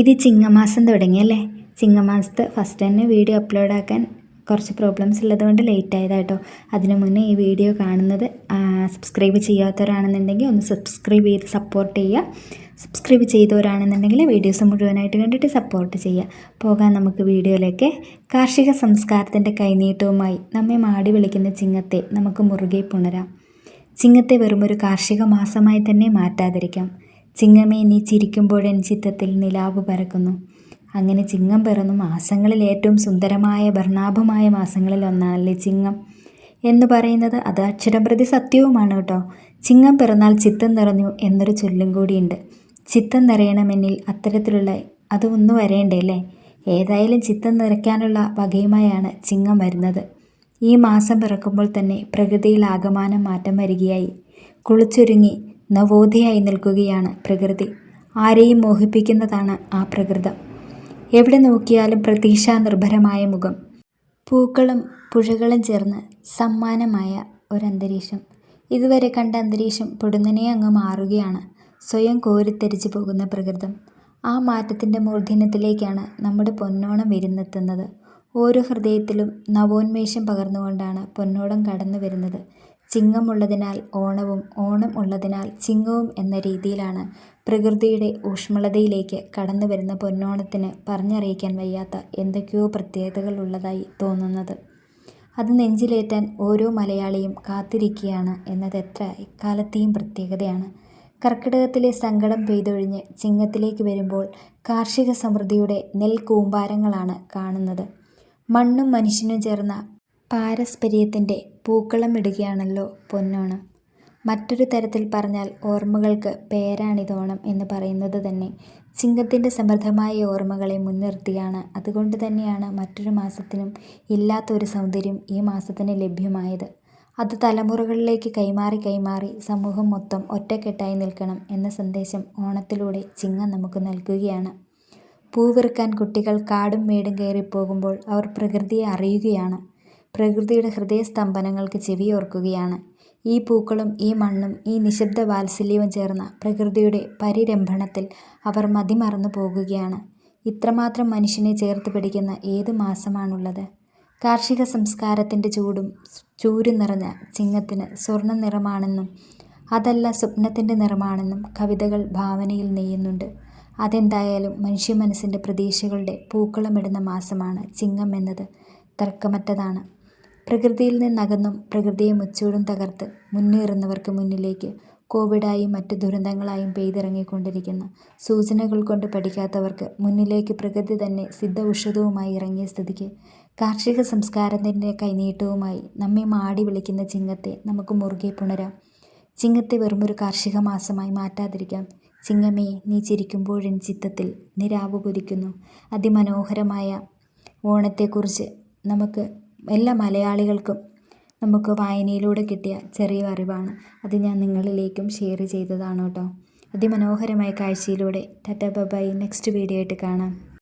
ഇത് ചിങ്ങമാസം തുടങ്ങി അല്ലേ? ചിങ്ങമാസത്ത് ഫസ്റ്റ് തന്നെ വീഡിയോ അപ്ലോഡ് ആക്കാൻ കുറച്ച് പ്രോബ്ലംസ് ഉള്ളതുകൊണ്ട് ലേറ്റ് ആയതാട്ടോ. അതിനു മുന്നേ ഈ വീഡിയോ കാണുന്നത് സബ്സ്ക്രൈബ് ചെയ്യാത്തവരാണെന്നുണ്ടെങ്കിൽ ഒന്ന് സബ്സ്ക്രൈബ് ചെയ്ത് സപ്പോർട്ട് ചെയ്യുക. സബ്സ്ക്രൈബ് ചെയ്തവരാണെന്നുണ്ടെങ്കിൽ വീഡിയോസ് മുഴുവനായിട്ട് കണ്ടിട്ട് സപ്പോർട്ട് ചെയ്യുക. പോകാൻ നമുക്ക് വീഡിയോയിലേക്ക്. കാർഷിക സംസ്കാരത്തിന്റെ കൈനീട്ടവുമായി നമ്മെ മാടി വിളിക്കുന്ന ചിങ്ങത്തെ നമുക്ക് മുറുകെ പുണരാം. ചിങ്ങത്തെ വെറുമൊരു കാർഷിക മാസമായി തന്നെ മാറ്റാതിരിക്കാം. ചിങ്ങമേ നീ ചിരിക്കുമ്പോഴെൻ ചിത്തത്തിൽ നിലാവ് പരക്കുന്നു. അങ്ങനെ ചിങ്ങം പിറന്നു. മാസങ്ങളിൽ ഏറ്റവും സുന്ദരമായ ഭർണാഭമായ മാസങ്ങളിൽ ഒന്നാണല്ലേ ചിങ്ങം. എന്ന് പറയുന്നത് അത് അക്ഷരം പ്രതി സത്യവുമാണ് കേട്ടോ. ചിങ്ങം പിറന്നാൽ ചിത്തം നിറഞ്ഞു എന്നൊരു ചൊല്ലും കൂടിയുണ്ട്. ചിത്തം നിറയണമെന്നിൽ അത്തരത്തിലുള്ള അത് ഒന്ന് വരേണ്ടേ അല്ലേ? ഏതായാലും ചിത്തം നിറയ്ക്കാനുള്ള വകയുമായാണ് ചിങ്ങം വരുന്നത്. ഈ മാസം പിറക്കുമ്പോൾ തന്നെ പ്രകൃതിയിൽ ആകമാനം മാറ്റം വരികയായി. കുളിച്ചൊരുങ്ങി നവോധയായി നിൽക്കുകയാണ് പ്രകൃതി. ആരെയും മോഹിപ്പിക്കുന്നതാണ് ആ പ്രകൃതം. എവിടെ നോക്കിയാലും പ്രതീക്ഷാനിർഭരമായ മുഖം. പൂക്കളും പുഴകളും ചേർന്ന് സമ്മാനമായ ഒരന്തരീക്ഷം. ഇതുവരെ കണ്ട അന്തരീക്ഷം പൊടുന്നനെ അങ്ങ് മാറുകയാണ്. സ്വയം കോരിത്തരിച്ചു പോകുന്ന പ്രകൃതം. ആ മാറ്റത്തിന്റെ മൂർധന്യത്തിലേക്കാണ് നമ്മുടെ പൊന്നോണം വിരുന്നെത്തുന്നത്. ഓരോ ഹൃദയത്തിലും നവോന്മേഷം പകർന്നുകൊണ്ടാണ് പൊന്നോടം കടന്നു വരുന്നത് ചിങ്ങമുള്ളതിനാൽ ഓണവും ഓണം ഉള്ളതിനാൽ ചിങ്ങവും എന്ന രീതിയിലാണ് പ്രകൃതിയുടെ ഊഷ്മളതയിലേക്ക് കടന്നു വരുന്ന പൊന്നോണത്തിന് പറഞ്ഞറിയിക്കാൻ വയ്യാത്ത എന്തൊക്കെയോ പ്രത്യേകതകൾ ഉള്ളതായി തോന്നുന്നത്. അത് നെഞ്ചിലേറ്റാൻ ഓരോ മലയാളിയും കാത്തിരിക്കുകയാണ് എന്നത് എത്ര ഇക്കാലത്തെയും പ്രത്യേകതയാണ്. കർക്കിടകത്തിലെ സങ്കടം പെയ്തൊഴിഞ്ഞ് ചിങ്ങത്തിലേക്ക് വരുമ്പോൾ കാർഷിക സമൃദ്ധിയുടെ നെൽകൂമ്പാരങ്ങളാണ് കാണുന്നത്. മണ്ണും മനുഷ്യനും ചേർന്ന പാരസ്പര്യത്തിന്റെ പൂക്കളമിടുകയാണല്ലോ പൊന്നോണം. മറ്റൊരു തരത്തിൽ പറഞ്ഞാൽ ഓർമ്മകൾക്ക് പേരാണിതോണം എന്ന് പറയുന്നത് തന്നെ. ചിങ്ങത്തിന്റെ സമൃദ്ധമായ ഓർമ്മകളെ മുൻനിർത്തിയാണ്. അതുകൊണ്ട് തന്നെയാണ് മറ്റൊരു മാസത്തിനും ഇല്ലാത്തൊരു സൗന്ദര്യം ഈ മാസത്തിന് ലഭ്യമായത്. അത് തലമുറകളിലേക്ക് കൈമാറി കൈമാറി സമൂഹം മൊത്തം ഒറ്റക്കെട്ടായി നിൽക്കണം എന്ന സന്ദേശം ഓണത്തിലൂടെ ചിങ്ങ നമുക്ക് നൽകുകയാണ്. പൂവിറുക്കാൻ കുട്ടികൾ കാടും മേടും കയറിപ്പോകുമ്പോൾ അവർ പ്രകൃതിയെ അറിയുകയാണ്. പ്രകൃതിയുടെ ഹൃദയസ്തംഭനങ്ങൾക്ക് ചെവിയോർക്കുകയാണ്. ഈ പൂക്കളും ഈ മണ്ണും ഈ നിശബ്ദ വാത്സല്യവും ചേർന്ന പ്രകൃതിയുടെ പരിരംഭണത്തിൽ അവർ മതിമറന്നു പോകുകയാണ്. ഇത്രമാത്രം മനുഷ്യനെ ചേർത്ത് പിടിക്കുന്ന ഏത് മാസമാണുള്ളത്? കാർഷിക സംസ്കാരത്തിന്റെ ചൂടും ചൂരും നിറഞ്ഞ ചിങ്ങത്തിന് സ്വർണ നിറമാണെന്നും അതല്ല സ്വപ്നത്തിന്റെ നിറമാണെന്നും കവിതകൾ ഭാവനയിൽ നെയ്യുന്നുണ്ട്. അതെന്തായാലും മനുഷ്യ മനസ്സിന്റെ പ്രതീക്ഷകളുടെ പൂക്കളമിടുന്ന മാസമാണ് ചിങ്ങം എന്നത്. തർക്കമറ്റതാണ്. പ്രകൃതിയിൽ നിന്നകന്നും പ്രകൃതിയെ മുച്ചൂടും തകർത്ത് മുന്നേറുന്നവർക്ക് മുന്നിലേക്ക് കോവിഡായും മറ്റ് ദുരന്തങ്ങളായും പെയ്തിറങ്ങിക്കൊണ്ടിരിക്കുന്ന സൂചനകൾ കൊണ്ട് പഠിക്കാത്തവർക്ക് മുന്നിലേക്ക് പ്രകൃതി തന്നെ സിദ്ധ ഔഷധവുമായി ഇറങ്ങിയ സ്ഥിതിക്ക് കാർഷിക സംസ്കാരത്തിന്റെ കൈനീട്ടവുമായി നമ്മെ മാടി വിളിക്കുന്ന ചിങ്ങത്തെ നമുക്ക് മുറുകെ പുണരാം. ചിങ്ങത്തെ വെറുമൊരു കാർഷിക മാസമായി മാറ്റാതിരിക്കാം. ചിങ്ങമേ നീ ചിരിക്കുമ്പോഴെൻ ചിത്തത്തിൽ നിരാവ് കുതിക്കുന്നു അതിമനോഹരമായ ഓണത്തെക്കുറിച്ച് നമുക്ക് എല്ലാ മലയാളികൾക്കും നമുക്ക് വായനയിലൂടെ കിട്ടിയ ചെറിയ അറിവാണ്. അത് ഞാൻ നിങ്ങളിലേക്കും ഷെയർ ചെയ്തതാണ് കേട്ടോ. അതിമനോഹരമായ കാഴ്ചയിലൂടെ. ടാറ്റ ബൈ നെക്സ്റ്റ് വീഡിയോ ആയിട്ട് കാണാം.